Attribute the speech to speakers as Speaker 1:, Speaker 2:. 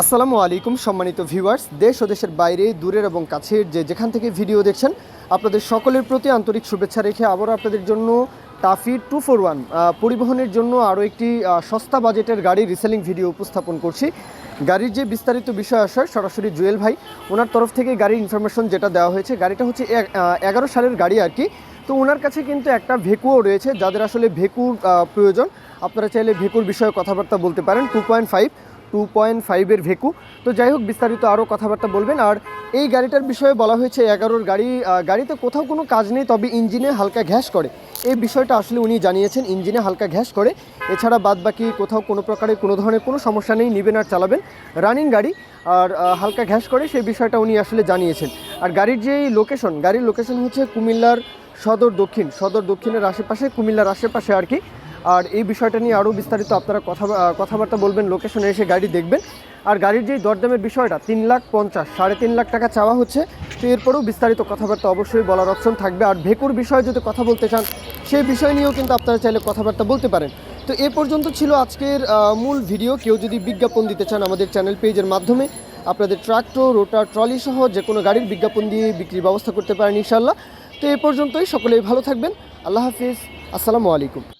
Speaker 1: আসসালামু আলাইকুম, সম্মানিত ভিউয়ার্স। দেশ ও দেশের বাইরে, দূরের এবং কাছের যে যেখান থেকে ভিডিও দেখছেন, আপনাদের সকলের প্রতি আন্তরিক শুভেচ্ছা রেখে আবারও আপনাদের জন্য টাফি টু ফোর ওয়ান পরিবহনের জন্য আরও একটি সস্তা বাজেটের গাড়ি রিসেলিং ভিডিও উপস্থাপন করছি। গাড়ির যে বিস্তারিত বিষয় আসার সরাসরি জুয়েল ভাই, ওনার তরফ থেকে গাড়ির ইনফরমেশন যেটা দেওয়া হয়েছে, গাড়িটা হচ্ছে এগারো সালের গাড়ি আর কি। তো ওনার কাছে কিন্তু একটা ভেকুও রয়েছে, যাদের আসলে ভেকুর প্রয়োজন। আপনারা চাইলে ভেকুর বিষয়ে কথাবার্তা বলতে পারেন, two point five. Two point ফাইভের ভেকু। তো যাই হোক, বিস্তারিত আরও কথাবার্তা বলবেন। আর এই গাড়িটার বিষয়ে বলা হয়েছে, এগারোর গাড়ি গাড়িতে কোথাও কোনো কাজ নেই, তবে ইঞ্জিনে হালকা ঘ্যাস করে। এই বিষয়টা আসলে উনি জানিয়েছেন, ইঞ্জিনে হালকা ঘ্যাস করে। এছাড়া বাদ বাকি কোথাও কোনো প্রকারের কোনো ধরনের কোনো সমস্যা নেই, নেবেন আর চালাবেন। রানিং গাড়ি, আর হালকা ঘ্যাস করে, সেই বিষয়টা উনি আসলে জানিয়েছেন। আর গাড়ির যে লোকেশন, গাড়ির লোকেশন হচ্ছে কুমিল্লার সদর দক্ষিণ। সদর দক্ষিণের আশেপাশে, কুমিল্লার আশেপাশে আর কি। আর এই বিষয়টা নিয়ে আরও বিস্তারিত আপনারা কথা কথাবার্তা বলবেন লোকেশনে এসে গাড়ি দেখবেন। আর গাড়ির যেই দরদামের বিষয়টা, তিন লাখ পঞ্চাশ, সাড়ে তিন লাখ টাকা চাওয়া হচ্ছে। তো এরপরেও বিস্তারিত কথাবার্তা অবশ্যই বলার অপশন থাকবে। আর ভেকুর বিষয়ে যদি কথা বলতে চান, সেই বিষয় নিয়েও কিন্তু আপনারা চাইলে কথাবার্তা বলতে পারেন। তো এ পর্যন্ত ছিল আজকের মূল ভিডিও কেউ যদি বিজ্ঞাপন দিতে চান আমাদের চ্যানেল পেজের মাধ্যমে, আপনাদের ট্রাক্টর রোটার ট্রলি সহ যে কোনো গাড়ির বিজ্ঞাপন দিয়ে বিক্রির ব্যবস্থা করতে পারেন ইনশাল্লাহ তো এ পর্যন্তই, সকলেই ভালো থাকবেন। আল্লাহ হাফিজ। আসসালামু আলাইকুম।